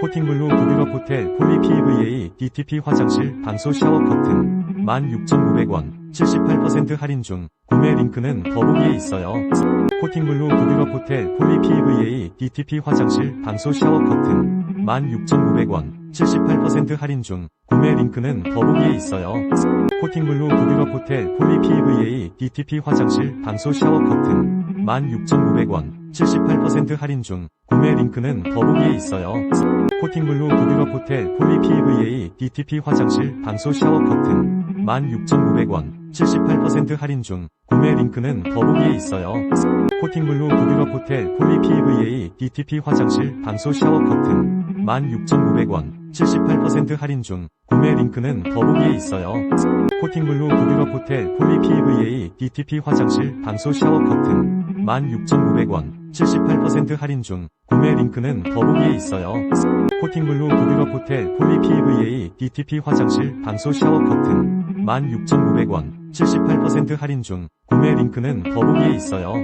코팅블루 부드럽 호텔 폴리 PVA DTP 화장실 방수 샤워 커튼 16,900원 78% 할인 중 구매 링크는 더보기에 있어요. 코팅블루 부드럽 호텔 폴리 PVA DTP 화장실 방수 샤워 커튼 16,900원 78% 할인 중 구매 링크는 더보기에 있어요. 코팅블루 부드럽 호텔 폴리 PVA DTP 화장실 방수 샤워 커튼 16,900원 78% 할인 중 구매 링크는 더보기에 있어요. 코팅블루 부드럽 호텔 폴리 PVA DTP 화장실 방수 샤워 커튼 16,900원 78% 할인 중 구매 링크는 더보기에 있어요. 코팅블루 부드럽 호텔 폴리 PVA DTP 화장실 방수 샤워 커튼 16,900원 78% 할인 중 구매 링크는 더보기에 있어요. 코팅블루 부드럽 호텔 폴리 PVA DTP 화장실 방수 샤워 커튼 16,900원 78% 할인 중 구매 링크는 더보기에 있어요. 코팅블루 부드럽 호텔 폴리 PVA DTP 화장실 방수 샤워 커튼 16,900원 78% 할인 중 구매 링크는 더보기에 있어요.